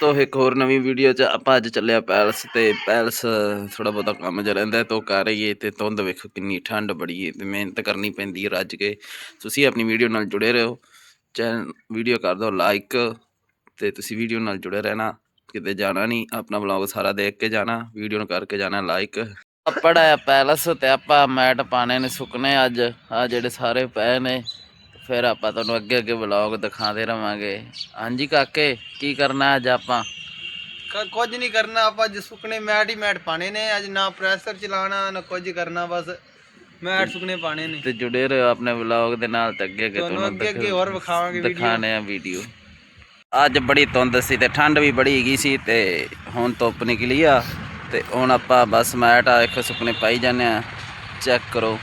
ਦੋਸਤੋ, ਇੱਕ ਹੋਰ ਨਵੀਂ ਵੀਡੀਓ 'ਚ ਆਪਾਂ ਅੱਜ ਚੱਲਿਆ ਪੈਲਸ ਤੇ। ਪੈਲਸ ਥੋੜਾ ਬਹੁਤਾ ਕੰਮ ਜਿਹਾ ਰਹਿੰਦਾ ਤੋ ਕਰ ਰਹੀਏ ਤੇ ਧੁੰਦ ਵੇਖੋ ਕਿੰਨੀ ਠੰਡ ਬੜੀ ਹੈ ਤੇ ਮਿਹਨਤ ਕਰਨੀ ਪੈਂਦੀ ਹੈ ਰੱਜ ਕੇ। ਤੁਸੀਂ ਆਪਣੀ ਵੀਡੀਓ ਨਾਲ ਜੁੜੇ ਰਹੋ। ਚੈਨਲ ਵੀਡੀਓ ਕਰ ਦਿਓ ਲਾਈਕ ਤੇ ਤੁਸੀਂ ਵੀਡੀਓ ਨਾਲ ਜੁੜੇ ਰਹਿਣਾ। ਕਿਤੇ ਜਾਣਾ ਨਹੀਂ, ਆਪਣਾ ਵਲੌਗ ਸਾਰਾ ਦੇਖ ਕੇ ਜਾਣਾ ਵੀਡੀਓ ਨੂੰ ਕਰਕੇ ਜਾਣਾ ਲਾਈਕ ਅੱਪੜ ਪੈਲਸ ਤੇ ਆਪਾਂ ਮੈਟ ਪਾਣੇ ਨੇ ਸੁੱਕਨੇ ਅੱਜ। ਆ ਜਿਹੜੇ ਸਾਰੇ ਪਏ ਨੇ। ਫਿਰ ਆਪਾਂ ਤੁਹਾਨੂੰ ਅੱਗੇ ਅੱਗੇ ਵਲੌਗ ਦਿਖਾਉਂਦੇ ਰਵਾਂਗੇ। ਹਾਂਜੀ ਕਾਕੇ ਕੀ ਕਰਨਾ ਅੱਜ ਆਪਾਂ? ਕ- ਕੁਝ ਨਹੀਂ ਕਰਨਾ ਆਪਾਂ ਅੱਜ ਸੁੱਕਣੇ ਮੈਟ ਹੀ ਮੈਟ ਪਾਣੇ ਨੇ। ਅੱਜ ਨਾ ਪ੍ਰੈਸ਼ਰ ਚਲਾਣਾ ਨਾ ਕੁਝ ਕਰਨਾ ਬਸ ਮੈਟ ਸੁੱਕਣੇ ਪਾਣੇ ਨੇ। ਤੇ ਜੁੜੇ ਰਹੋ ਆਪਣੇ ਵਲੌਗ ਦੇ ਨਾਲ ਤੇ ਅੱਗੇ ਅੱਗੇ ਤੁਹਾਨੂੰ ਅੱਗੇ ਅੱਗੇ ਹੋਰ ਵਿਖਾਵਾਂਗੇ ਵੀਡੀਓ ਦਿਖਾਣੇ ਆ ਵੀਡੀਓ ਅੱਜ ਬੜੀ ਧੁੰਦ ਸੀ ਤੇ ਠੰਡ ਵੀ ਬੜੀ ਹੈਗੀ ਸੀ ਤੇ ਹੁਣ ਧੁੱਪ ਨਿਕਲੀ ਆ ਤੇ ਹੁਣ ਆਪਾਂ ਬਸ ਮੈਟ ਆ ਇੱਕ ਸੁਪਨੇ ਪਾਈ ਜਾਂਦੇ ਆ। ਚੈੱਕ ਕਰੋ।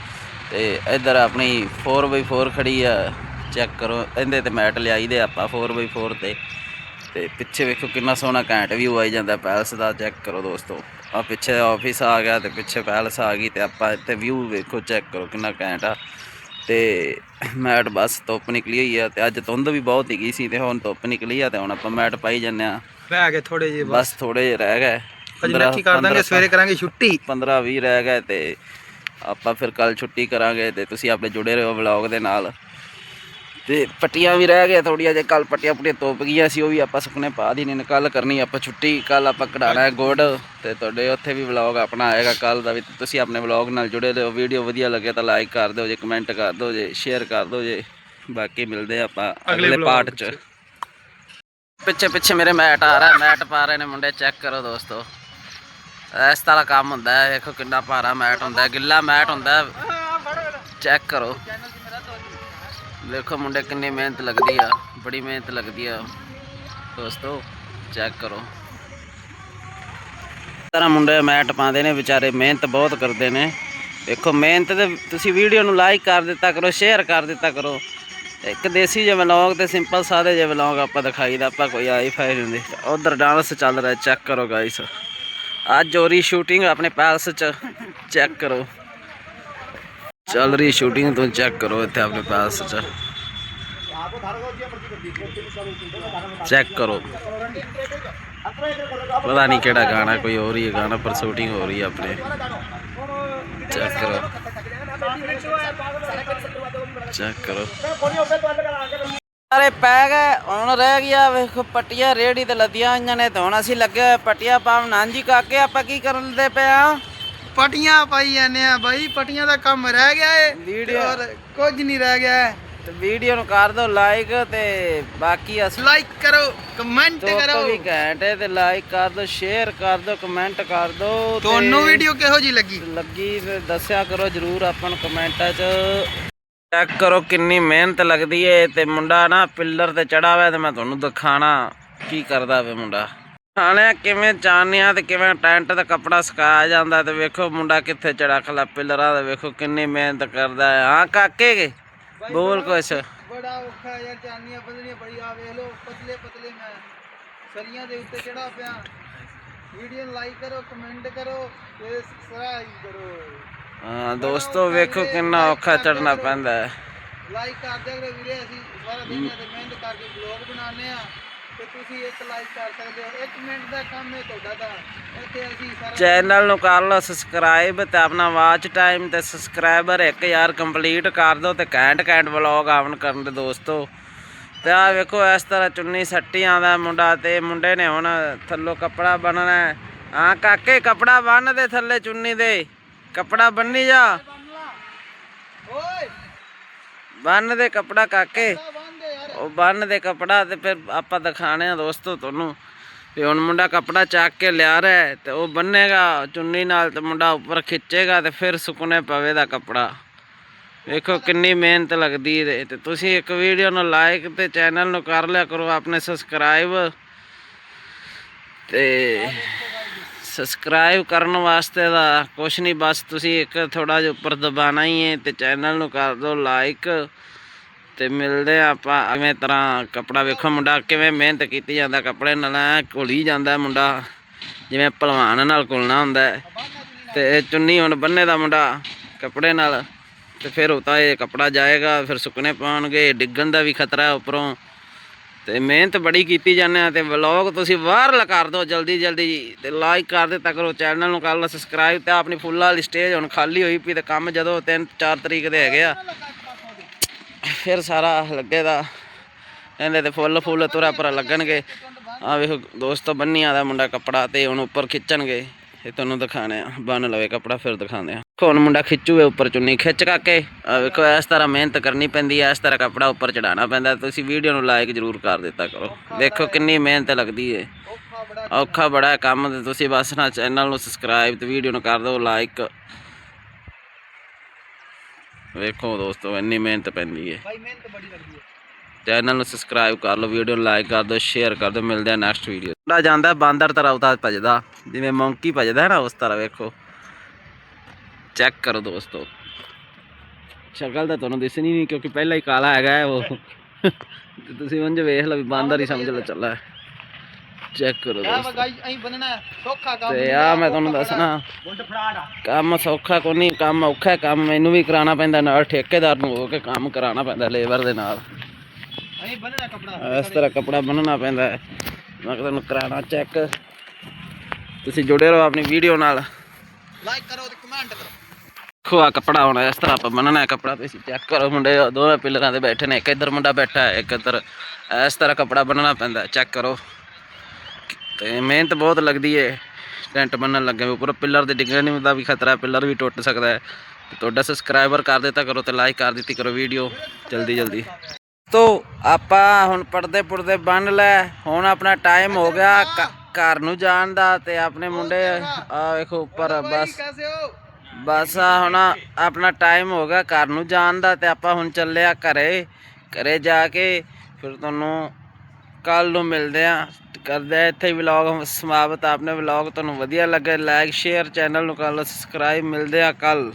ਤੇ ਇੱਧਰ ਆਪਣੀ 4x4 ਖੜੀ ਆ ਚੈੱਕ ਕਰੋ। ਇਹਦੇ ਤੇ ਮੈਟ ਲਿਆਈ ਦੇ ਆਪਾਂ 4x4 ਤੇ। ਤੇ ਪਿੱਛੇ ਵੇਖੋ ਕਿੰਨਾ ਸੋਹਣਾ ਘੈਂਟ ਵਿਊ ਆਈ ਜਾਂਦਾ ਪੈਲਸ ਦਾ ਚੈੱਕ ਕਰੋ ਦੋਸਤੋ। ਆ ਪਿੱਛੇ ਆਫਿਸ ਆ ਗਿਆ ਤੇ ਪਿੱਛੇ ਪੈਲਸ ਆ ਗਈ ਤੇ ਆਪਾਂ ਇੱਥੇ ਵਿਊ ਵੇਖੋ ਚੈੱਕ ਕਰੋ ਕਿੰਨਾ ਘੈਂਟ ਆ। ਤੇ ਮੈਟ ਬਸ ਧੁੱਪ ਨਿਕਲੀ ਹੋਈ ਆ ਤੇ ਅੱਜ ਧੁੰਦ ਵੀ ਬਹੁਤ ਹੈਗੀ ਸੀ ਤੇ ਹੁਣ ਧੁੱਪ ਨਿਕਲੀ ਆ ਤੇ ਹੁਣ ਆਪਾਂ ਮੈਟ ਪਾਈ ਜੰਨੇ ਆ। ਬਹਿ ਕੇ ਥੋੜੇ ਜਿਹੇ ਬਸ। ਬਸ ਥੋੜੇ ਜਿਹੇ ਰਹਿ ਗਏ। ਅੱਜ ਨੱਕੀ ਕਰ ਦਾਂਗੇ ਸਵੇਰੇ ਕਰਾਂਗੇ ਛੁੱਟੀ। 15 20 ਰਹਿ ਗਏ ਤੇ ਆਪਾਂ ਫਿਰ ਕੱਲ ਛੁੱਟੀ ਕਰਾਂਗੇ ਤੇ ਤੁਸੀਂ ਆਪਣੇ ਜੁੜੇ ਰਹੋ ਵਲੌਗ ਦੇ ਨਾਲ। ਤੇ ਪੱਟੀਆਂ ਵੀ ਰਹਿ ਗਏ ਥੋੜੀਆਂ ਜੇ ਕੱਲ ਪੱਟੀਆਂ ਪੁੱਟੀਆਂ ਤੋਪ ਗਈਆਂ ਸੀ ਉਹ ਵੀ ਆਪਾਂ ਸੁਪਨੇ ਪਾ ਦੀ ਨੇ ਕੱਲ ਕਰਨੀ ਆਪਾਂ ਛੁੱਟੀ ਕੱਲ ਆਪਾਂ ਕਢਾਣਾ ਹੈ ਗੁੜ ਤੇ ਤੁਹਾਡੇ ਉੱਥੇ ਵੀ ਵਲੌਗ ਆਪਣਾ ਆਏਗਾ ਕੱਲ ਦਾ ਵੀ ਤੁਸੀਂ ਆਪਣੇ ਵਲੌਗ ਨਾਲ ਜੁੜੇ ਰਹੋ ਵੀਡੀਓ ਵਧੀਆ ਲੱਗੇ ਤਾਂ ਲਾਈਕ ਕਰ ਦਿਓ ਜੇ ਕਮੈਂਟ ਕਰ ਦਿਓ ਜੇ ਸ਼ੇਅਰ ਕਰ ਦਿਓ ਜੇ ਬਾਕੀ ਮਿਲਦੇ ਆਪਾਂ ਅਗਲੇ ਪਾਰਟ 'ਚ। ਪਿੱਛੇ। ਪਿੱਛੇ ਮੇਰੇ ਮੈਟ ਆ ਰਿਹਾ ਮੈਟ ਪਾ ਰਹੇ ਨੇ ਮੁੰਡੇ ਚੈੱਕ ਕਰੋ ਦੋਸਤੋ। ਇਸ ਤਰ੍ਹਾਂ ਕੰਮ ਹੁੰਦਾ ਹੈ, ਵੇਖੋ ਕਿੰਨਾ ਭਾਰਾ ਮੈਟ ਹੁੰਦਾ ਹੈ, ਗਿੱਲਾ ਮੈਟ ਹੁੰਦਾ ਹੈ। ਚੈੱਕ ਕਰੋ। ਦੇਖੋ ਮੁੰਡੇ ਕਿੰਨੀ ਮਿਹਨਤ ਲੱਗਦੀ ਆ, ਬੜੀ ਮਿਹਨਤ ਲੱਗਦੀ ਆ। ਦੋਸਤੋ, ਚੈੱਕ ਕਰੋ। ਤਰ੍ਹਾਂ ਮੁੰਡੇ ਮੈਟ ਪਾਉਂਦੇ ਨੇ, ਵਿਚਾਰੇ ਮਿਹਨਤ ਬਹੁਤ ਕਰਦੇ ਨੇ। ਦੇਖੋ ਮਿਹਨਤ ਤੇ ਤੁਸੀਂ ਵੀਡੀਓ ਨੂੰ ਲਾਈਕ ਕਰ ਦਿੱਤਾ ਕਰੋ ਸ਼ੇਅਰ ਕਰ ਦਿੱਤਾ ਕਰੋ। ਇੱਕ ਦੇਸੀ ਜਿਹਾ ਵਲੌਗ ਤੇ ਸਿੰਪਲ ਸਾਦੇ ਜਿਹੇ ਵਲੌਗ ਆਪਾਂ ਦਿਖਾਈਦਾ ਆਪਾਂ ਕੋਈ ਆਈ ਫਾਈ ਨਹੀਂ ਹੁੰਦੀ, ਉਧਰ ਡਾਂਸ ਚੱਲ ਰਿਹਾ, ਚੈੱਕ ਕਰੋ ਗਾਇਸ ਅੱਜ ਹੋ ਰਹੀ ਸ਼ੂਟਿੰਗ ਆਪਣੇ ਪੈਲਸ ਚ ਚੈੱਕ ਕਰੋ ਚੱਲ ਰਹੀ ਸ਼ੂਟਿੰਗ ਤੋਂ ਚੈੱਕ ਕਰੋ ਇੱਥੇ ਆਪਣੇ ਪੈਲਸ ਚ ਚੈੱਕ ਕਰੋ ਪਤਾ ਨਹੀਂ ਕਿਹੜਾ ਗਾਣਾ ਕੋਈ ਹੋ ਰਹੀ ਹੈ ਗਾਣਾ ਪਰ ਸ਼ੂਟਿੰਗ ਹੋ ਰਹੀ ਹੈ ਆਪਣੇ ਚੈੱਕ ਕਰੋ ਚੈੱਕ ਕਰੋ ਸਾਰੇ ਪੈ ਗਏ ਹੁਣ ਰਹਿ ਗਿਆ ਵੇਖੋ ਪੱਟੀਆਂ ਰੇੜੀ ਤੇ ਲੱਦੀਆਂ ਹੋਈਆਂ ਨੇ ਤੇ ਹੁਣ ਅਸੀਂ ਲੱਗੇ ਹੋਏ ਪੱਟੀਆਂ ਪਾਉਣ। ਕਾਕੇ ਆਪਾਂ ਕੀ ਕਰਨ ਦੇ ਪਏ ਆ? ਪਟੀਆਂ ਪਾਈ ਜਾਂਦੇ ਆ ਬਾਈ ਪਟੀਆਂ ਦਾ ਕੰਮ ਰਹਿ ਗਿਆ ਏ ਵੀਡੀਓ। ਔਰ ਕੁਝ ਨਹੀਂ ਰਹਿ ਗਿਆ ਤੇ ਵੀਡੀਓ ਨੂੰ ਕਰ ਦਿਓ ਲਾਈਕ ਤੇ ਬਾਕੀ ਅਸ ਲਾਈਕ ਕਰੋ ਕਮੈਂਟ ਤੋਂ ਕਰੋ। ਵੀ ਘੈਂਟ ਹੈ ਤੇ ਲਾਈਕ ਕਰ ਦਿਓ ਸ਼ੇਅਰ ਕਰ ਦਿਓ ਕਮੈਂਟ ਕਰ ਦਿਓ ਤੇ ਤੁਹਾਨੂੰ ਵੀਡੀਓ ਕਿਹੋ ਜੀ ਲੱਗੀ? ਲੱਗੀ ਤੇ ਦੱਸਿਆ ਕਰੋ ਜਰੂਰ ਆਪਾਂ ਨੂੰ ਕਮੈਂਟਾਂ 'ਚ। ਚੈੱਕ ਕਰੋ ਕਿੰਨੀ ਮਿਹਨਤ ਲੱਗਦੀ ਏ ਤੇ ਮੁੰਡਾ ਨਾ ਪਿੱਲਰ ਤੇ ਚੜਾ ਹੋਇਆ ਤੇ ਮੈਂ ਤੁਹਾਨੂੰ ਦਿਖਾਣਾ ਕੀ ਕਰਦਾ ਵੇ ਮੁੰਡਾ। ਖਾਣਿਆ ਕਿਵੇਂ ਚਾਨਿਆ ਤੇ ਕਿਵੇਂ ਟੈਂਟ ਤੇ ਕੱਪੜਾ ਸੁਕਾਇਆ ਜਾਂਦਾ ਤੇ ਵੇਖੋ ਮੁੰਡਾ ਕਿੱਥੇ ਚੜਾ ਖਲਾ ਪਿੱਲਰਾਂ ਤੇ ਵੇਖੋ ਕਿੰਨੀ ਮਿਹਨਤ ਕਰਦਾ ਹੈ ਹਾਂ ਕਾਕੇ ਬੋਲ ਕੁਛ। ਬੜਾ ਔਖਾ ਯਾਰ ਚਾਨੀਆਂ ਬਦਲੀਆਂ ਬੜੀ ਆ ਵੇਖ ਲੋ ਪਤਲੇ ਪਤਲੇ ਮੈਂ ਸਰੀਆਂ ਦੇ ਉੱਤੇ ਚੜਾ ਪਿਆ। ਵੀਡੀਓ ਨੂੰ ਲਾਈਕ ਕਰੋ ਕਮੈਂਟ ਕਰੋ ਤੇ ਸਬਸਕ੍ਰਾਈਬ ਕਰੋ। ਹਾਂ ਦੋਸਤੋ ਵੇਖੋ ਕਿੰਨਾ ਔਖਾ ਚੜਨਾ ਪੈਂਦਾ ਹੈ। ਲਾਈਕ ਕਰ ਦਿਆ ਕਰੋ ਵੀਰੇ ਅਸੀਂ ਸਾਰਾ ਦਿਨ ਇਹਦੇ ਮਿਹਨਤ ਕਰਕੇ ਬਲੌਗ ਬਣਾਉਂਦੇ ਆ ਤੇ ਤੁਸੀਂ ਇੱਕ ਲਾਈਕ ਕਰ ਸਕਦੇ ਹੋ। 1 ਮਿੰਟ ਦਾ ਕੰਮ ਹੈ ਤੁਹਾਡਾ ਤਾਂ। ਇੱਥੇ ਅਸੀਂ ਸਾਰਾ ਚੈਨਲ ਨੂੰ ਕਰ ਲਓ ਸਬਸਕ੍ਰਾਈਬ ਤੇ ਆਪਣਾ ਵਾਚ ਟਾਈਮ ਤੇ ਸਬਸਕ੍ਰਾਈਬਰ 1000 ਕੰਪਲੀਟ ਕਰ ਦਿਓ ਤੇ ਕੈਂਟ ਕੈਂਟ ਵਲੌਗ ਆਵਣ ਕਰਨ ਦੇ ਦੋਸਤੋ। ਤੇ ਆ ਵੇਖੋ ਇਸ ਤਰ੍ਹਾਂ ਚੁੰਨੀ ਸੱਟੀ ਆਉਂਦਾ ਮੁੰਡਾ ਤੇ ਮੁੰਡੇ ਨੇ ਹੁਣ ਥੱਲੋਂ ਕੱਪੜਾ ਬੰਨਣਾ। ਹਾਂ ਕਾਕੇ ਕੱਪੜਾ ਬੰਨ ਦੇ ਥੱਲੇ ਚੁੰਨੀ ਦੇ। ਕੱਪੜਾ ਬੰਨੀ ਜਾ। ਓਏ ਬੰਨ ਦੇ ਕੱਪੜਾ ਕਾਕੇ। ਉਹ ਬੰਨ ਦੇ ਕੱਪੜਾ ਤੇ ਫਿਰ ਆਪਾਂ ਦਿਖਾਣੇ ਆ ਦੋਸਤੋ ਤੁਹਾਨੂੰ। ਤੇ ਹੁਣ ਮੁੰਡਾ ਕੱਪੜਾ ਚੱਕ ਕੇ ਲਿਆ ਰਿਹਾ ਤੇ ਉਹ ਬੰਨੇਗਾ, ਚੁੰਨੀ ਨਾਲ ਤੇ ਮੁੰਡਾ ਉੱਪਰ ਖਿੱਚੇਗਾ ਤੇ ਫਿਰ ਸੁਕਨੇ ਪਵੇ ਦਾ ਕੱਪੜਾ। ਵੇਖੋ ਕਿੰਨੀ ਮਿਹਨਤ ਲੱਗਦੀ ਹੈ ਤੇ। ਤੁਸੀਂ ਇੱਕ ਵੀਡੀਓ ਨੂੰ ਲਾਈਕ ਤੇ ਚੈਨਲ ਨੂੰ ਕਰ ਲਿਆ ਕਰੋ ਆਪਣੇ ਸਬਸਕ੍ਰਾਈਬ ਤੇ ਸਬਸਕ੍ਰਾਈਬ ਕਰਨ ਵਾਸਤੇ ਦਾ ਕੁਛ ਨਹੀਂ, ਬਸ ਤੁਸੀਂ ਇੱਕ ਥੋੜਾ ਜਿਹਾ ਉੱਪਰ ਦਬਾਣਾ ਹੀ ਹੈ ਤੇ ਚੈਨਲ ਨੂੰ ਕਰ ਦਿਓ ਲਾਈਕ ਤੇ ਮਿਲਦੇ ਆ ਆਪਾਂ ਐਵੇਂ ਤਰ੍ਹਾਂ ਕੱਪੜਾ ਵੇਖੋ ਮੁੰਡਾ ਕਿਵੇਂ ਮਿਹਨਤ ਕੀਤੀ ਜਾਂਦਾ, ਕੱਪੜੇ ਨਾਲ ਐਂ ਘੁਲੀ ਜਾਂਦਾ ਮੁੰਡਾ, ਜਿਵੇਂ ਭਲਵਾਨ ਨਾਲ ਘੁਲਣਾ ਹੁੰਦਾ ਹੈ। ਤੇ ਚੁੰਨੀ ਹੁਣ ਬੰਨੇ ਦਾ ਮੁੰਡਾ ਕੱਪੜੇ ਨਾਲ ਤੇ ਫਿਰ ਉਤਾ ਇਹ ਕੱਪੜਾ ਜਾਏਗਾ, ਫਿਰ ਸੁੱਕਣੇ ਪਾਉਣਗੇ, ਡਿੱਗਣ ਦਾ ਵੀ ਖਤਰਾ ਹੈ ਉੱਪਰੋਂ ਤੇ ਮਿਹਨਤ ਬੜੀ ਕੀਤੀ ਜਾਂਦੇ ਆ ਤੇ ਵਲੌਗ ਤੁਸੀਂ ਵਾਇਰਲ ਕਰ ਦਿਓ ਜਲਦੀ ਜਲਦੀ ਤੇ ਲਾਈਕ ਕਰ ਦਿੱਤਾ ਕਰੋ ਚੈਨਲ ਨੂੰ ਕਰ ਲਓ ਸਬਸਕ੍ਰਾਈਬ ਤੇ ਆਪਣੀ ਫੁੱਲ ਵਾਲੀ ਸਟੇਜ ਹੁਣ ਖਾਲੀ ਹੋਈ ਪਈ ਤੇ ਕੰਮ ਜਦੋਂ 3 4 ਤਰੀਕ ਦੇ ਹੈਗੇ ਆ। ਫਿਰ ਸਾਰਾ ਲੱਗੇਦਾ ਇਹਦੇ ਤੇ ਫੁੱਲ ਫੁੱਲ ਤੁਰਾ ਪਰਾ ਲੱਗਣਗੇ। ਆ ਵੇਖੋ ਦੋਸਤੋ ਬੰਨੀਆਂ ਦਾ ਮੁੰਡਾ ਕੱਪੜਾ ਤੇ ਹੁਣ ਉੱਪਰ ਖਿੱਚਣਗੇ। ਇਹ ਤੁਹਾਨੂੰ ਦਿਖਾਣੇ ਆ। ਬੰਨ ਲਵੇ ਕੱਪੜਾ, ਫਿਰ ਦਿਖਾਉਂਦੇ ਆ। ਹੁਣ ਮੁੰਡਾ ਖਿੱਚੂਏ ਉੱਪਰ ਚੁੰਨੀ ਖਿੱਚ ਕਾਕੇ ਆ ਵੇਖੋ, ਇਸ ਤਰ੍ਹਾਂ ਮਿਹਨਤ ਕਰਨੀ ਪੈਂਦੀ ਹੈ ਇਸ ਤਰ੍ਹਾਂ ਕੱਪੜਾ ਉੱਪਰ ਚੜਾਉਣਾ ਪੈਂਦਾ। ਤੁਸੀਂ ਵੀਡੀਓ ਨੂੰ ਲਾਈਕ ਜ਼ਰੂਰ ਕਰ ਦਿੱਤਾ ਕਰੋ। ਦੇਖੋ ਕਿੰਨੀ ਮਿਹਨਤ ਲੱਗਦੀ ਹੈ ਔਖਾ ਬੜਾ ਕੰਮ ਤੇ। ਤੁਸੀਂ ਬਸ ਨਾ ਚੈਨਲ ਨੂੰ ਸਬਸਕ੍ਰਾਈਬ ਤੇ ਵੀਡੀਓ ਨੂੰ ਕਰ ਦਿਓ ਲਾਈਕ ਵੇਖੋ ਦੋਸਤੋ, ਇੰਨੀ ਮਿਹਨਤ ਪੈਂਦੀ ਹੈ ਭਾਈ ਮਿਹਨਤ ਬੜੀ ਲੱਗਦੀ ਹੈ ਚੈਨਲ ਨੂੰ ਸਬਸਕ੍ਰਾਈਬ ਕਰ ਲਓ ਵੀਡੀਓ ਨੂੰ ਲਾਈਕ ਕਰ ਦਿਓ ਸ਼ੇਅਰ ਕਰ ਦਿਓ ਮਿਲਦੇ ਆ ਨੈਕਸਟ ਵੀਡੀਓ ਮੁੰਡਾ ਜਾਂਦਾ ਬਾਂਦਰ ਤਰ੍ਹਾਂ ਉਤਾਰ ਭਜਦਾ ਜਿਵੇਂ ਮੰਕੀ ਭਜਦਾ ਹੈ ਨਾ ਉਸ ਤਰ੍ਹਾਂ ਵੇਖੋ। ਚੈੱਕ ਕਰੋ ਦੋਸਤੋ। ਸ਼ਕਲ ਤਾਂ ਤੁਹਾਨੂੰ ਦਿਸਣੀ ਨਹੀਂ ਕਿਉਂਕਿ ਪਹਿਲਾਂ ਹੀ ਕਾਲਾ ਹੈਗਾ ਹੈ ਉਹ। ਤੁਸੀਂ ਉਂਝ ਵੇਖ ਲਓ ਵੀ ਬਾਂਦਰ ਹੀ ਸਮਝ ਲਓ ਚੱਲਾ ਚੈੱਕ ਕਰੋ ਦੋਸਤੋ। ਵਗਾਈ ਅਹੀਂ ਬੰਨਣਾ ਹੈ, ਸੌਖਾ ਕੰਮ ਤੇ ਆ ਮੈਂ ਤੁਹਾਨੂੰ ਦੱਸਣਾ। ਕੰਮ ਸੌਖਾ ਕੋਈ ਨਹੀਂ ਕੰਮ ਔਖਾ ਕੰਮ ਮੈਨੂੰ ਵੀ ਕਰਾਉਣਾ ਪੈਂਦਾ ਨਾਲ ਠੇਕੇਦਾਰ ਨੂੰ ਹੋ ਕੇ ਕੰਮ ਕਰਾਉਣਾ ਪੈਂਦਾ ਲੇਬਰ ਦੇ ਨਾਲ। ਇਸ ਤਰ੍ਹਾਂ ਕੱਪੜਾ ਬੰਨਣਾ ਪੈਂਦਾ ਹੈ। ਮੈਂ ਤੁਹਾਨੂੰ ਕਰਾਉਣਾ ਚੈੱਕ ਤੁਸੀਂ ਜੁੜੇ ਰਹੋ ਆਪਣੀ ਵੀਡੀਓ ਨਾਲ। ਲਾਈਕ ਕਰੋ ਤੇ ਕਮੈਂਟ ਕਰੋ। ਖੋਆ ਕੱਪੜਾ ਹੁਣ ਇਸ ਤਰ੍ਹਾਂ ਆਪਾਂ ਬੰਨਣਾ ਹੈ ਕੱਪੜਾ ਤੁਸੀਂ ਚੈੱਕ ਕਰੋ ਮੁੰਡੇ ਦੋਵੇਂ ਪਿੱਲਰਾਂ ਤੇ ਬੈਠੇ ਨੇ। ਇੱਕ ਇੱਧਰ ਮੁੰਡਾ ਬੈਠਾ ਹੈ ਇੱਕ ਇੱਧਰ। ਇਸ ਤਰ੍ਹਾਂ ਕੱਪੜਾ ਬੰਨਣਾ ਪੈਂਦਾ ਚੈੱਕ ਕਰੋ। ਤੇ ਮਿਹਨਤ ਬਹੁਤ ਲੱਗਦੀ ਹੈ। ਟੈਂਟ ਬੰਨਣ ਲੱਗੇ ਉੱਪਰ ਪਿੱਲਰ ਦੇ ਡਿੱਗਣ ਦਾ ਵੀ ਖਤਰਾ ਹੈ ਪਿੱਲਰ ਵੀ ਟੁੱਟ ਸਕਦਾ ਹੈ। ਤੁਹਾਡਾ ਸਬਸਕ੍ਰਾਈਬਰ ਕਰ ਦਿੱਤਾ ਕਰੋ ਤੇ ਲਾਈਕ ਕਰ ਦਿੱਤੀ ਕਰੋ ਵੀਡੀਓ ਜਲਦੀ ਜਲਦੀ ਤੋ ਆਪਾਂ ਹੁਣ ਪਰਦੇ ਪੁਰਦੇ ਬੰਨ ਲੈ। ਹੁਣ ਆਪਣਾ ਟਾਈਮ ਹੋ ਗਿਆ ਘਰ ਨੂੰ ਜਾਣ ਦਾ ਤੇ ਆਪਣੇ ਮੁੰਡੇ ਆ ਵੇਖੋ ਉੱਪਰ ਬਸ। ਬਸ ਹੁਣ ਆਪਣਾ ਟਾਈਮ ਹੋ ਗਿਆ ਘਰ ਨੂੰ ਜਾਣ ਦਾ ਤੇ ਆਪਾਂ ਹੁਣ ਚੱਲੇ ਆ ਘਰੇ। ਘਰੇ ਜਾ ਕੇ ਫਿਰ ਤੁਹਾਨੂੰ ਕੱਲ ਨੂੰ ਮਿਲਦੇ ਆ। ਕਰਦੇ ਆ ਇੱਥੇ ਵਲੌਗ ਸਮਾਪਤ। ਆਪਣੇ ਵਲੌਗ ਤੁਹਾਨੂੰ ਵਧੀਆ ਲੱਗੇ ਲਾਈਕ ਸ਼ੇਅਰ ਚੈਨਲ ਨੂੰ ਕਰ ਲਓ ਸਬਸਕ੍ਰਾਈਬ ਮਿਲਦੇ ਆ ਕੱਲ।